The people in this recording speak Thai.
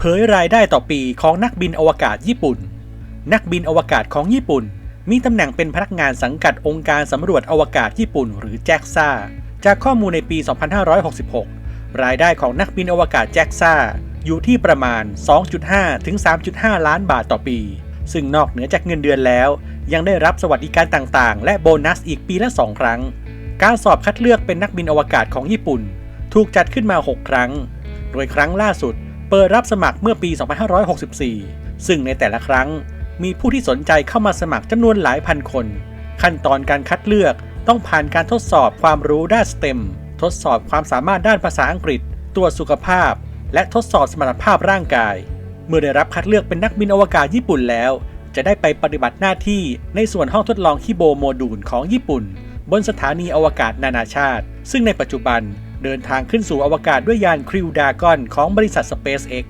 เผยรายได้ต่อปีของนักบินอวกาศญี่ปุ่น นักบินอวกาศของญี่ปุ่น มีตำแหน่งเป็นพนักงานสังกัดองค์การสำรวจอวกาศญี่ปุ่น หรือแจ็กซ่าจากข้อมูลในปี 2566 รายได้ของนักบินอวกาศแจ็กซ่าอยู่ที่ประมาณ 2.5 ถึง 3.5 ล้านบาทต่อปี ซึ่งนอกเหนือจากเงินเดือนแล้ว ยังได้รับสวัสดิการต่างๆ และโบนัสอีกปีละ 2 ครั้ง การสอบคัดเลือกเป็นนักบินอวกาศของญี่ปุ่น ถูกจัดขึ้นมา 6 ครั้ง โดยครั้งล่าสุด เปิดรับสมัครเมื่อปี 2564 ซึ่งในแต่ละครั้งมีผู้ที่สนใจเข้ามาสมัครจำนวนหลายพันคน ขั้นตอนการคัดเลือกต้องผ่านการทดสอบความรู้ด้านสเต็ม ทดสอบความสามารถด้านภาษาอังกฤษ ตรวจสุขภาพ และทดสอบสมรรถภาพร่างกาย เมื่อได้รับคัดเลือกเป็นนักบินอวกาศญี่ปุ่นแล้ว จะได้ไปปฏิบัติหน้าที่ในส่วนห้องทดลองคิโบโมดูลของญี่ปุ่น บนสถานีอวกาศนานาชาติ ซึ่งในปัจจุบัน เดินทางขึ้นสู่อวกาศด้วยยานคริวดากอนของบริษัท SpaceX